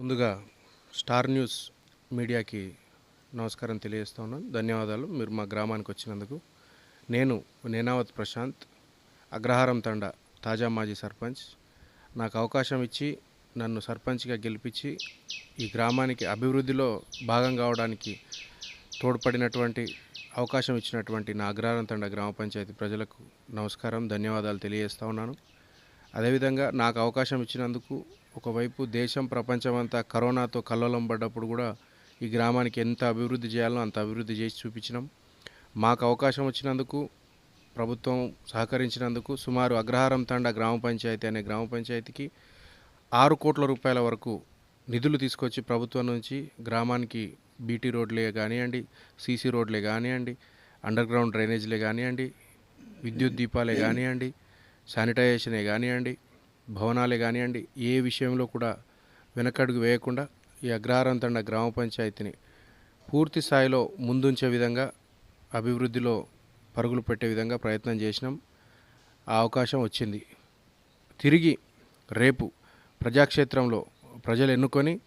ముందుగా star news మీడియాకి నమస్కారం తెలియజేస్తా ఉన్నాను. ధన్యవాదాలు. మీరు మా గ్రామానికి వచ్చినందుకు. నేను నేనావత్ ప్రశాంత్ అగ్రహారం తండ తాజా మాజీ సర్పంచ్. నాకు అవకాశం ఇచ్చి నన్ను సర్పంచ్గా గెలిపించి ఈ గ్రామానికి అభివృద్ధిలో భాగం కావడానికి తోడ్పడినటువంటి అవకాశం ఇచ్చినటువంటి నా అగ్రహారం తండ గ్రామ పంచాయతీ ప్రజలకు నమస్కారం ధన్యవాదాలు తెలియజేస్తా ఉన్నాను. అదేవిధంగా నాకు అవకాశం ఇచ్చినందుకు ఒకవైపు దేశం ప్రపంచమంతా కరోనాతో కల్లోలం పడ్డప్పుడు కూడా ఈ గ్రామానికి ఎంత అభివృద్ధి చేయాలో అంత అభివృద్ధి చేసి చూపించినాం. మాకు అవకాశం వచ్చినందుకు ప్రభుత్వం సహకరించినందుకు సుమారు అగ్రహారం తండ గ్రామ పంచాయతీ అనే గ్రామ పంచాయతీకి ఆరు కోట్ల రూపాయల వరకు నిధులు తీసుకొచ్చి ప్రభుత్వం నుంచి గ్రామానికి బీటీ రోడ్లే కానివ్వండి సీసీ రోడ్లే కానివ్వండి అండర్ గ్రౌండ్ డ్రైనేజీలే కానివ్వండి విద్యుత్ దీపాలే కానివ్వండి శానిటైజేషనే కానివ్వండి భవనాలే కానివ్వండి ఏ విషయంలో కూడా వెనకడుగు వేయకుండా ఈ అగ్రహారం తండ గ్రామ పంచాయతీని పూర్తి స్థాయిలో ముందుంచే విధంగా అభివృద్ధిలో పరుగులు పెట్టే విధంగా ప్రయత్నం చేసినాం. ఆ అవకాశం వచ్చింది. తిరిగి రేపు ప్రజాక్షేత్రంలో ప్రజలు ఎన్నుకొని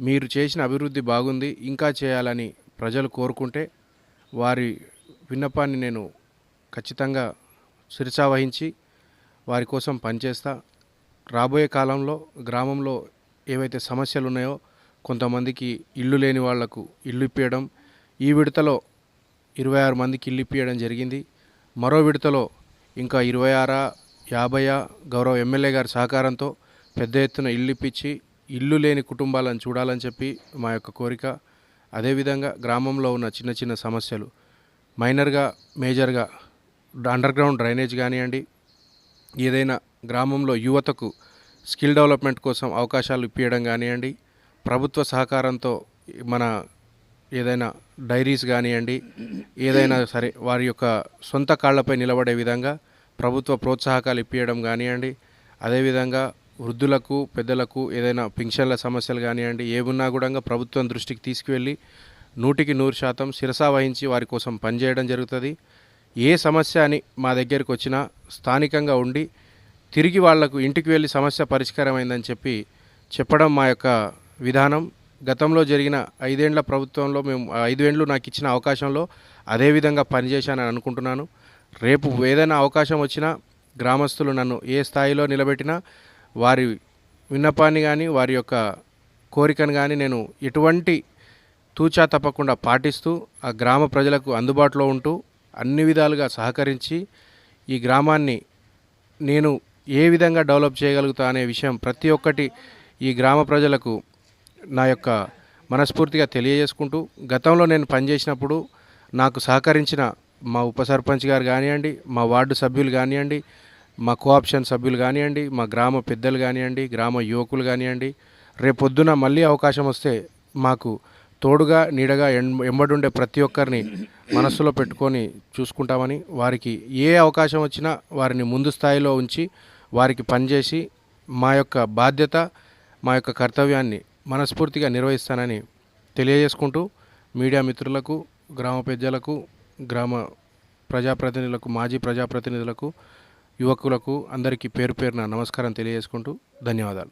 మీరు చేసిన అభివృద్ధి బాగుంది ఇంకా చేయాలని ప్రజలు కోరుకుంటే వారి విన్నపాన్ని నేను ఖచ్చితంగా శిరసావహించి వారి కోసం పనిచేస్తా. రాబోయే కాలంలో గ్రామంలో ఏవైతే సమస్యలు ఉన్నాయో కొంతమందికి ఇల్లు లేని వాళ్ళకు ఇల్లు ఇప్పించడం ఈ విడతలో ఇరవై ఆరు మందికి ఇల్లు ఇప్పించడం జరిగింది. మరో విడతలో ఇంకా ఇరవై ఆరా యాభైయా గౌరవ ఎమ్మెల్యే గారి సహకారంతో పెద్ద ఎత్తున ఇల్లు ఇప్పించి ఇల్లు లేని కుటుంబాలను చూడాలని చెప్పి మా యొక్క కోరిక. అదేవిధంగా గ్రామంలో ఉన్న చిన్న చిన్న సమస్యలు. మైనర్గా మేజర్గా అండర్ గ్రౌండ్ డ్రైనేజ్ కానివ్వండి ఏదైనా గ్రామంలో యువతకు స్కిల్ డెవలప్మెంట్ కోసం అవకాశాలు ఇప్పించడం కానివ్వండి ప్రభుత్వ సహకారంతో మన ఏదైనా డైరీస్ కానివ్వండి ఏదైనా సరే వారి యొక్క సొంత కాళ్ళపై నిలబడే విధంగా ప్రభుత్వ ప్రోత్సాహకాలు ఇప్పించడం కానివ్వండి అదేవిధంగా వృద్ధులకు పెద్దలకు ఏదైనా పింఛన్ల సమస్యలు కానివ్వండి ఏమున్నా కూడా ప్రభుత్వం దృష్టికి తీసుకువెళ్ళి నూటికి నూరు శాతం శిరసా వహించి వారి కోసం పనిచేయడం జరుగుతుంది. ఏ సమస్య అని మా దగ్గరికి వచ్చినా స్థానికంగా ఉండి తిరిగి వాళ్ళకు ఇంటికి వెళ్ళి సమస్య పరిష్కారమైందని చెప్పి చెప్పడం మా యొక్క విధానం. గతంలో జరిగిన ఐదేండ్ల ప్రభుత్వంలో మేము ఐదేండ్లు నాకు ఇచ్చిన అవకాశంలో అదే విధంగా పనిచేశానని అనుకుంటున్నాను. రేపు ఏదైనా అవకాశం వచ్చినా గ్రామస్తులు నన్ను ఏ స్థాయిలో నిలబెట్టినా వారి విన్నపాన్ని కానీ వారి యొక్క కోరికను కానీ నేను ఎటువంటి తూచా తప్పకుండా పాటిస్తూ ఆ గ్రామ ప్రజలకు అందుబాటులో ఉంటూ అన్ని విధాలుగా సహకరించి ఈ గ్రామాన్ని నేను ఏ విధంగా డెవలప్ చేయగలుగుతా అనే విషయం ప్రతి ఒక్కటి ఈ గ్రామ ప్రజలకు నా యొక్క మనస్ఫూర్తిగా తెలియజేసుకుంటూ గతంలో నేను పనిచేసినప్పుడు నాకు సహకరించిన మా ఉప సర్పంచ్ గారు కానివ్వండి మా వార్డు సభ్యులు కానివ్వండి మా కోఆప్షన్ సభ్యులు కానివ్వండి మా గ్రామ పెద్దలు కానివ్వండి గ్రామ యువకులు కానివ్వండి రేపొద్దున మళ్ళీ అవకాశం వస్తే మాకు తోడుగా నీడగా ఎం- ఎంబడుండే ప్రతి ఒక్కరిని మనస్సులో పెట్టుకొని చూసుకుంటామని వారికి ఏ అవకాశం వచ్చినా వారిని ముందు స్థాయిలో ఉంచి వారికి పనిచేసి మా యొక్క బాధ్యత మా యొక్క కర్తవ్యాన్ని మనస్ఫూర్తిగా నిర్వహిస్తానని తెలియజేసుకుంటూ మీడియా మిత్రులకు గ్రామ పెద్దలకు గ్రామ ప్రజాప్రతినిధులకు మాజీ ప్రజాప్రతినిధులకు యువకులకు అందరికీ పేరు పేరున నమస్కారం తెలియజేసుకుంటూ ధన్యవాదాలు.